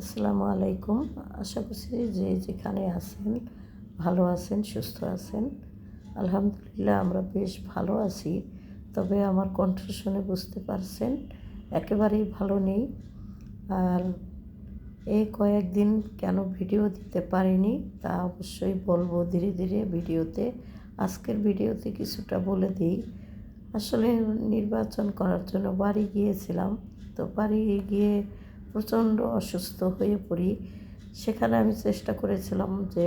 আসসালামু আলাইকুম। আশা করছি যে যেখানে আছেন, ভালো আছেন, সুস্থ আছেন। আলহামদুলিল্লাহ আমরা বেশ ভালো আছি। তবে আমার কণ্ঠ শুনে বুঝতে পারছেন, একেবারেই ভালো নেই। আর এই কয়েকদিন কেন ভিডিও দিতে পারিনি, তা অবশ্যই বলব ধীরে ধীরে ভিডিওতে। আজকের ভিডিওতে কিছুটা বলে দিই। আসলে নির্বাচন করার জন্য বাড়ি গিয়েছিলাম। তো বাড়ি গিয়ে প্রচণ্ড অসুস্থ হয়ে পড়ি। সেখানে আমি চেষ্টা করেছিলাম যে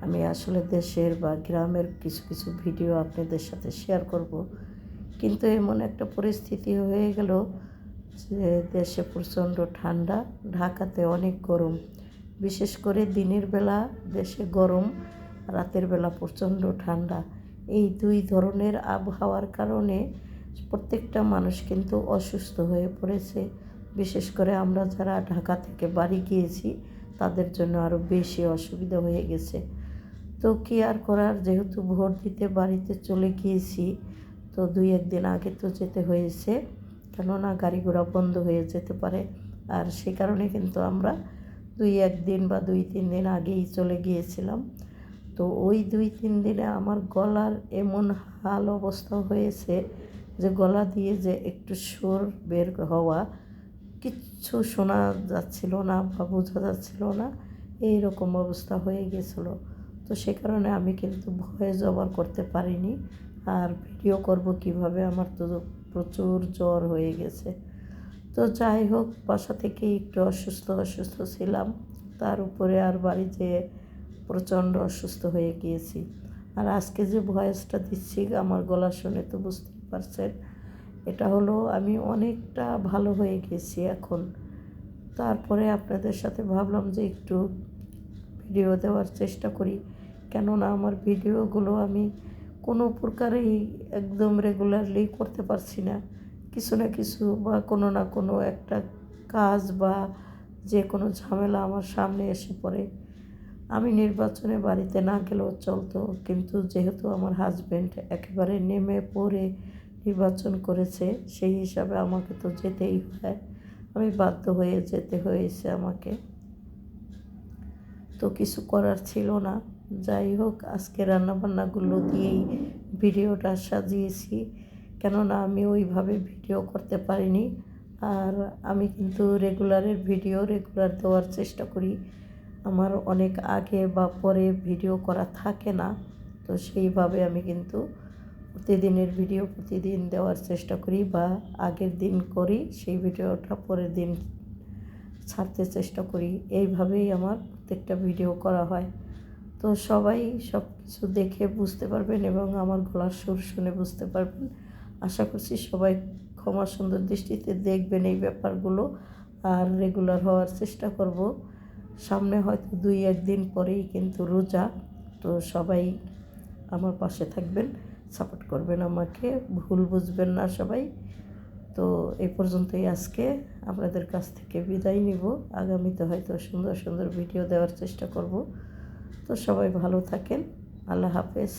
আমি আসলে দেশের বা গ্রামের কিছু কিছু ভিডিও আপনাদের সাথে শেয়ার করব। কিন্তু এমন একটা পরিস্থিতি হয়ে গেল যে দেশে প্রচণ্ড ঠান্ডা, ঢাকাতে অনেক গরম। বিশেষ করে দিনের বেলা দেশে গরম, রাতের বেলা প্রচণ্ড ঠান্ডা। এই দুই ধরনের আবহাওয়ার কারণে প্রত্যেকটা মানুষ কিন্তু অসুস্থ হয়ে পড়েছে। বিশেষ করে আমরা যারা ঢাকা থেকে বাড়ি গিয়েছি, তাদের জন্য আরও বেশি অসুবিধা হয়ে গেছে। তো কি আর করার? যেহেতু ভোট দিতে বাড়িতে চলে গিয়েছি, তো দুই একদিন আগে তো যেতে হয়েছে। কেননা গাড়ি ঘোড়া বন্ধ হয়ে যেতে পারে। আর সে কারণে কিন্তু আমরা দুই একদিন বা দুই তিন দিন আগেই চলে গিয়েছিলাম। তো ওই দুই তিন দিনে আমার গলার এমন হাল অবস্থা হয়েছে যে গলা দিয়ে যে একটু সুর বের হওয়া কিচ্ছু শোনা যাচ্ছিল না বা বোঝা যাচ্ছিল না। এই রকম অবস্থা হয়ে গেছিল তো সে কারণে আমি কিন্তু ভয়ে জবার করতে পারিনি। আর ভিডিও করব কীভাবে আমার তো প্রচুর জ্বর হয়ে গেছে। তো যাই হোক, বাসা থেকে একটু অসুস্থ অসুস্থ ছিলাম। তার উপরে আর বাড়ি যেয়ে প্রচণ্ড অসুস্থ হয়ে গিয়েছি। আর আজকে যে ভয়েসটা দিচ্ছি, আমার গলা শুনে তো বুঝতেই পারছেন। এটা হলো আমি অনেকটা ভালো হয়ে গেছি এখন। তারপরে আপনাদের সাথে ভাবলাম যে একটু ভিডিও দেওয়ার চেষ্টা করি। কেননা আমার ভিডিওগুলো আমি কোনো প্রকারেই একদম রেগুলারলি করতে পারছি না। কিছু না কিছু বা কোনো না কোনো একটা কাজ বা যে কোনো ঝামেলা আমার সামনে এসে পড়ে। আমি নির্বাচনে বাড়িতে না গেলেও চলতো। কিন্তু যেহেতু আমার হাজব্যান্ড একেবারে নেমে পড়ে নির্বাচন করেছে, সেই হিসাবে আমাকে তো যেতেই হয়। আমি বাধ্য হয়ে যেতে হয়েছে আমাকে। তো কিছু করার ছিল না। যাই হোক, আজকে রান্নাবান্নাগুলো দিয়েই ভিডিওটা সাজিয়েছি। কেননা আমি ওইভাবে ভিডিও করতে পারিনি। আর আমি কিন্তু রেগুলারের ভিডিও রেগুলার দেওয়ার চেষ্টা করি। আমার অনেক আগে বা পরে ভিডিও করা থাকে না। তো সেইভাবে আমি কিন্তু প্রতিদিনের ভিডিও প্রতিদিন দেওয়ার চেষ্টা করি বা আগের দিন করি, সেই ভিডিওটা পরের দিন ছাড়তে চেষ্টা করি। এইভাবেই আমার প্রত্যেকটা ভিডিও করা হয়। তো সবাই সব কিছু দেখে বুঝতে পারবেন এবং আমার গলার সুর শুনে বুঝতে পারবেন। আশা করছি সবাই ক্ষমা সুন্দর দৃষ্টিতে দেখবেন এই ব্যাপারগুলো। আর রেগুলার হওয়ার চেষ্টা করব। সামনে হয়তো দুই, একদিন পরেই কিন্তু রোজা। তো সবাই আমার পাশে থাকবেন। সাপোর্ট করবেন আমাকে, ভুল বুঝবেন না সবাই। তো এই পর্যন্তই আজকে। আপনাদের কাছ থেকে বিদায় নিব। আগামীতে হয়তো সুন্দর সুন্দর ভিডিও দেওয়ার চেষ্টা করব। তো সবাই ভালো থাকেন। আল্লাহ হাফেজ।